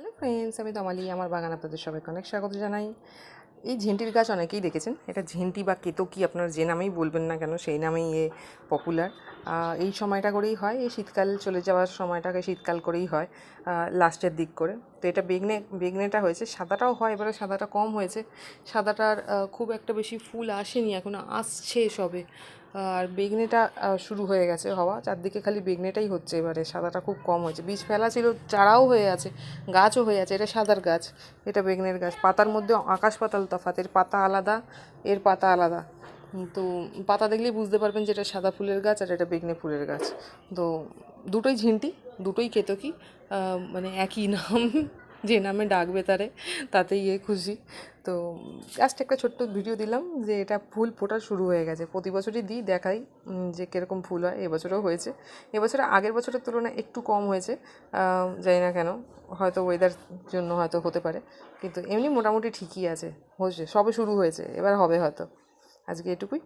Hello friends আমি তমালি, আমার বাগান আপনাদের সবাইকে অনেক স্বাগত জানাই। এই ঝেন্টির গাছ অনেকেই দেখেছেন। এটা ঝেন্টি বা কেতকি আপনার যে নামেই বলবেন না কেন, সেই নামেই এ পপুলার এই সময়টা করেই হয়। এই শীতকাল চলে যাওয়ার সময়টাকে শীতকাল করেই হয় লাস্টের দিক করে। তো এটা বেগনে, বেগনেটা হয়েছে। সাদাটাও হয়, এবারে সাদাটা কম হয়েছে। সাদাটার খুব একটা বেশি ফুল আসেনি, এখন আসছে সবে। আর বেগনেটা শুরু হয়ে গেছে হওয়া। চারদিকে খালি বেগনেটাই হচ্ছে এবারে, সাদাটা খুব কম হয়েছে। বীজ ফেলা ছিল, চারাও হয়ে আছে, গাছও হয়ে আছে, এটা সাদার গাছ, এটা বেগনের গাছ। পাতার মধ্যে আকাশ পাতাল তফাৎ, এর পাতা আলাদা, এর পাতা আলাদা। তো পাতা দেখলেই বুঝতে পারবেন যে এটা সাদা ফুলের গাছ আর এটা বেগনে ফুলের গাছ। তো দুটোই ঝিন্টি, দুটোই কেতকি মানে একই নাম। যে নামে ডাকবে তারে, তাতেই এ খুশি। তো জাস্ট একটা ছোট্ট ভিডিও দিলাম যে এটা ফুল ফোটা শুরু হয়ে গেছে। প্রতি বছরই দিই, দেখাই যে কীরকম ফুল হয়। এবছরও হয়েছে। এবছরে আগের বছরের তুলনায় একটু কম হয়েছে। জানি না কেন, হয়তো ওয়েদার জন্য হয়তো হতে পারে। কিন্তু এমনি মোটামুটি ঠিকই আছে। হয়েছে, সবে শুরু হয়েছে। এবার হবে হয়তো। আজকে এটুকুই।